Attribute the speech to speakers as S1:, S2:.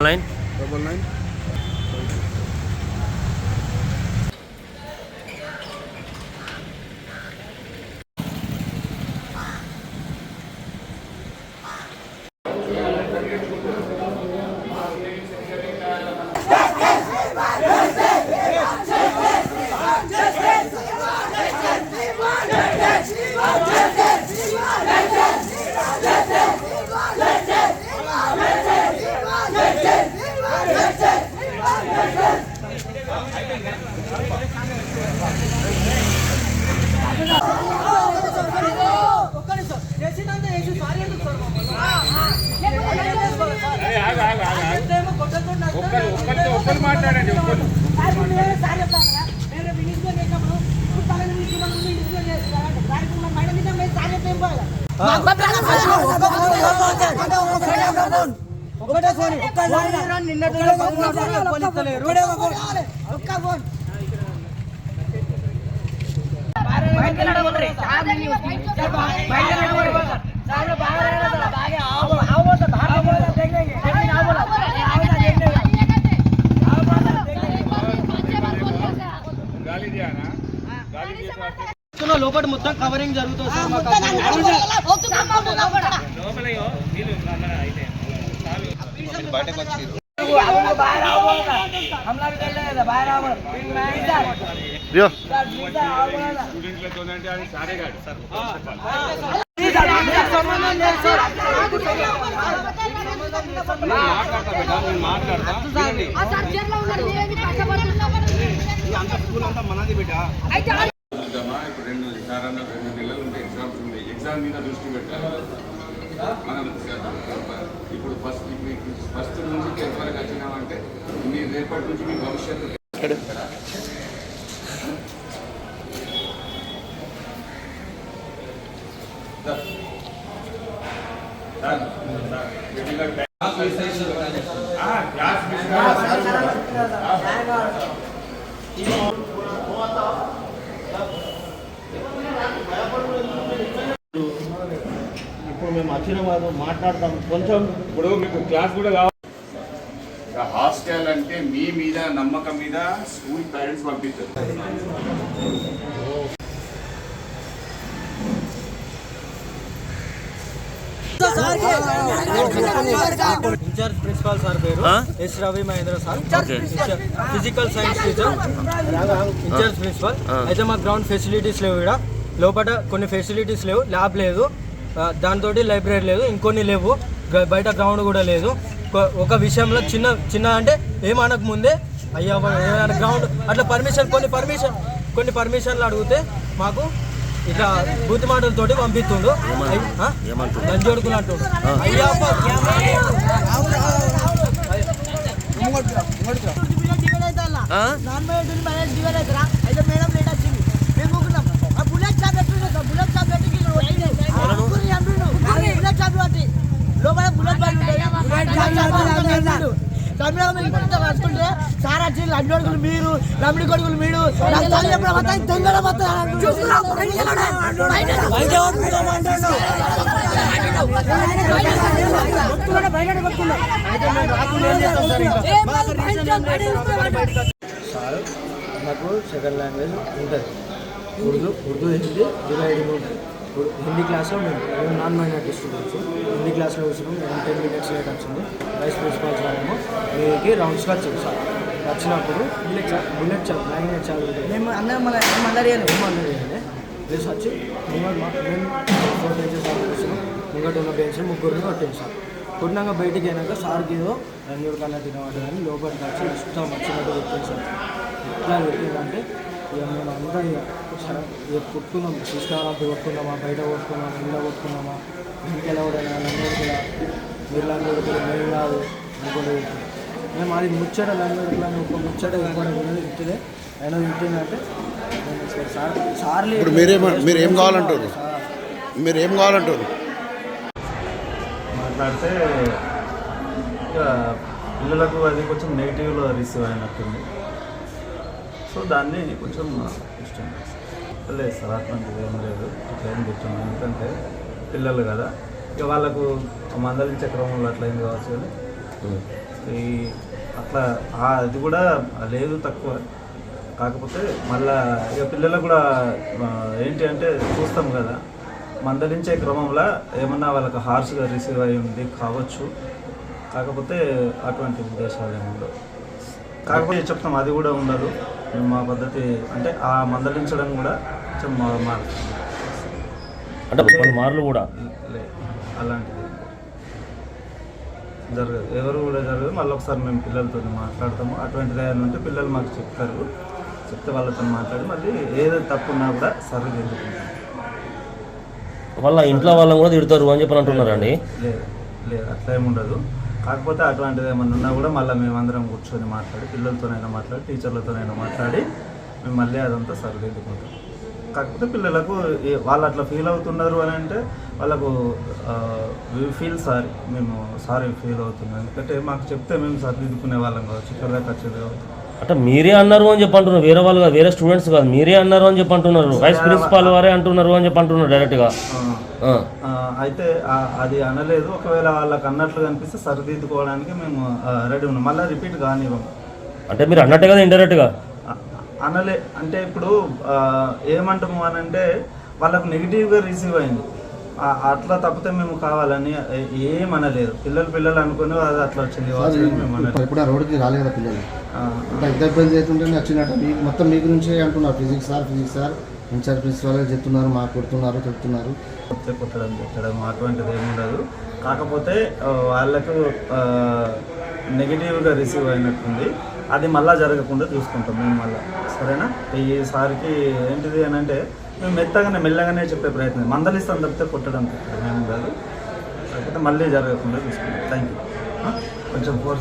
S1: Nine double nine
S2: ఒకటే phone నిన్నటి ఒక్క ఫోన్
S1: గాలి దియానా
S2: లోపల మొత్తం కవరింగ్ జరుగుతుంది సార్ మాకు
S1: లోపల వీళ్ళు మన అయితే స్టూడెంట్లతో అంటే అది సారే కాదు సార్ మాట్లాడతా బిడ్డ, ఇప్పుడు రెండు సాధారణ రెండు నెలలు ఉంటే ఎగ్జామ్స్ ఉన్నాయి ఎగ్జామ్ మీద దృష్టి పెట్టాలి. మనం ఇప్పుడు ఫస్ట్ ఫస్ట్ నుంచి టెన్త్ వరకు వచ్చినామంటే మీ రేపటి నుంచి మీ భవిష్యత్తు క్లాస్
S2: ఇప్పుడు మేము వచ్చిన వాళ్ళు మాట్లాడతాం. కొంచెం
S1: ఇప్పుడు మీకు క్లాస్ కూడా కావాలి. హాస్టల్ అంటే మీ మీద నమ్మకం మీద స్కూల్ పేరెంట్స్ పంపిస్తారు.
S2: ఇన్ఛార్జ్ ప్రిన్సిపాల్ సార్ పేరు? S Ravi Mahendra
S3: sir.
S2: Physical science teacher. In charge
S3: principal.
S2: అయితే మా గ్రౌండ్ ఫెసిలిటీస్ లేవు ఇక్కడ. లోపల కొన్ని ఫెసిలిటీస్ లేవు ల్యాబ్ లేదు. దాంతో లైబ్రరీ లేదు ఇంకొన్ని లేవు. బయట గ్రౌండ్ కూడా లేదు. ఒక విషయంలో చిన్న చిన్న అంటే ఏమనక ముందే అయ్యా ఏమైనా గ్రౌండ్ అట్లా పర్మిషన్ కొన్ని పర్మిషన్ కొన్ని పర్మిషన్లు అడిగితే మాకు ఇట్లా బూతి మాటలతోటి పంపిస్తుండు.
S3: ఏమంటుండు?
S2: లంచోడుకులు అంటుండు. అయ్యా
S4: లోపల బుల్లెట్ బండి రాసుకుంటే కొడుకులు మీరు లంబడి కొడుకులు మీరు తెంగడం
S2: సార్ నాకు సెకండ్ లాంగ్వేజ్ ఉంటుంది. ఉర్దూ ఉర్దూ హిందీ డివైడింగ్ ఉంటుంది ఇప్పుడు హిందీ క్లాస్లో మేము మేము నాన్ మైనార్టీ స్టూడెంట్స్ హిందీ క్లాస్లో కూర్చున్నాం. మేము టెన్ మినిట్స్ లేట్ వచ్చింది. వైస్ ప్రిన్సిపాల్ సార్ ఏమో మీకు రౌండ్స్కి వచ్చాం సార్ వచ్చినప్పుడు bullet chop bullet chop magnet ఉంటుంది
S4: మేము అందరం మళ్ళీ మళ్ళీ
S2: ఏమన్నది ప్లస్ వచ్చి ముంగట మా మేము ఫోర్ బెంచెస్ కూర్చున్నాం. ముంగట ఉన్న బెంచ్ ముగ్గురిని కొట్టింది సార్ కొట్టినాక బయటికి అయినాక సార్కి ఏదో రంజూరు కన్నా తినవాడు కానీ లోపలికి వచ్చి ఇష్టం వచ్చినట్టు సార్ ఎట్లా కొట్టిందంటే ఇక మేము అందరూ సరే ఇక కొట్టుకున్నాం తీసుకురావాలంటే కొట్టుకున్నామా బయట కొట్టుకున్నామా ఇంట్లో కొట్టుకున్నామా ఇంటికి ఎలా కూడా లంగోడు కూడా మీరు లంగోడు కూడా మేము కాదు ఇంకోటి మేము అది ముచ్చట లంగోడు కూడా ఒక ముచ్చట ఇంకోటి కూడా ఇంటిదే అయినా ఇంటిందంటే సార్ సార్లు
S5: ఇప్పుడు మీరేం మీరు ఏం కావాలంటారు? మీరు ఏం కావాలంటారు?
S6: మాట్లాడితే ఇక పిల్లలకు అది కొంచెం నెగిటివ్లో రిసీవ్ అయినట్టుంది. సో దాన్ని కొంచెం ఇష్టం. లేదు సార్ అట్లాంటిది ఏం లేదు. అట్లా ఏం తెచ్చాము ఎందుకంటే పిల్లలు కదా. ఇక వాళ్ళకు మందలించే క్రమంలో అట్లా ఏం కావచ్చు కానీ ఈ అట్లా అది కూడా లేదు తక్కువ. కాకపోతే మళ్ళా ఇక పిల్లలకు కూడా ఏంటి అంటే చూస్తాం కదా. మందలించే క్రమంలో ఏమన్నా వాళ్ళకి హార్ష్గా రిసీవ్ అయి ఉంది కావచ్చు. కాకపోతే అటువంటి ఉద్దేశాలు ఏమి ఉండవు. కాకపోతే చెప్తాం అది కూడా ఉండదు. మా పద్ధతి అంటే ఆ మందలించడం కూడా
S3: అంటే మార్లు కూడా.
S6: అలాంటిది. జరగదు. ఎవరు కూడా జరగదు. మళ్ళీ ఒకసారి మేము పిల్లలతో మాట్లాడతాము. అటువంటిది ఉంటే పిల్లలు మాకు చెప్తారు. చెప్తే వాళ్ళతో మాట్లాడి మళ్ళీ ఏదో తప్పు ఉన్నా కూడా సరి దిద్దుకుంటాం
S3: వాళ్ళ ఇంట్లో వాళ్ళని కూడా తిడతారు అని చెప్పని అంటున్నారండి.
S6: లేదు లేదు అట్లా ఏమి ఉండదు. కాకపోతే అటువంటిది ఏమన్నా ఉన్నా కూడా మళ్ళీ మేమందరం కూర్చొని మాట్లాడి పిల్లలతోనైనా మాట్లాడి టీచర్లతోనైనా మాట్లాడి మేము మళ్ళీ అదంతా సరిదిద్దుకుంటాం కాకపోతే పిల్లలకు వాళ్ళు అట్లా ఫీల్ అవుతున్నారు అని అంటే వాళ్ళకు ఫీల్ సారీ మేము సారీ ఫీల్ అవుతున్నాం. ఎందుకంటే మాకు చెప్తే మేము సరిదిద్దుకునే వాళ్ళం కావచ్చు ఇక్కడ దాకా వచ్చేది కావచ్చు.
S3: అంటే మీరే అన్నారు అని చెప్పి అంటున్నారు వేరే వాళ్ళు కాదు వేరే స్టూడెంట్స్ కాదు. మీరే అన్నారు అని చెప్పి అంటున్నారు వైస్ ప్రిన్సిపాల్ వారే అంటున్నారు అని చెప్పి అంటున్నారు డైరెక్ట్గా
S6: అయితే అది అనలేదు. ఒకవేళ వాళ్ళకి అన్నట్లు కనిపిస్తే సరిదిద్దుకోవడానికి మేము రెడీ ఉన్నాం. మళ్ళీ రిపీట్ కానివ్వం.
S3: అంటే మీరు అన్నట్టే కదా ఇండైరెక్ట్గా
S6: అనలే అంటే ఇప్పుడు ఏమంటాము అని అంటే వాళ్ళకు నెగిటివ్గా రిసీవ్ అయింది. అట్లా తప్పితే మేము కావాలని ఏ- ఏం అనలేదు. పిల్లలు పిల్లలు అనుకుని అది అట్లా వచ్చింది.
S7: ఇప్పుడు ఆ రోడ్డుకి రాలేదు పిల్లలు. ఎంత ఇబ్బంది అవుతుంటే వచ్చినట్టు. మీకు మొత్తం మీ గురించే అంటున్నారు. Physics sir physics sir in charge principal చెప్తున్నారు మాకు కొడుతున్నారు చెప్తున్నారు.
S6: కొడితే కొట్టడం తిట్టడం అటువంటిది ఏమి ఉండదు. కాకపోతే వాళ్ళకు నెగిటివ్గా రిసీవ్ అయినట్టుంది. అది మళ్ళీ జరగకుండా చూసుకుంటాం మేము మళ్ళీ. సరేనా? ఈసారికి ఏంటిది అని అంటే మేము మెత్తగానే మెల్లగానే చెప్పే ప్రయత్నం. మందలిస్తాం తప్పితే కొట్టడం మేము కాదు. లేకపోతే కాకపోతే మళ్ళీ జరగకుండా చూసుకుంటాం థ్యాంక్ యూ కొంచెం ఫోర్స్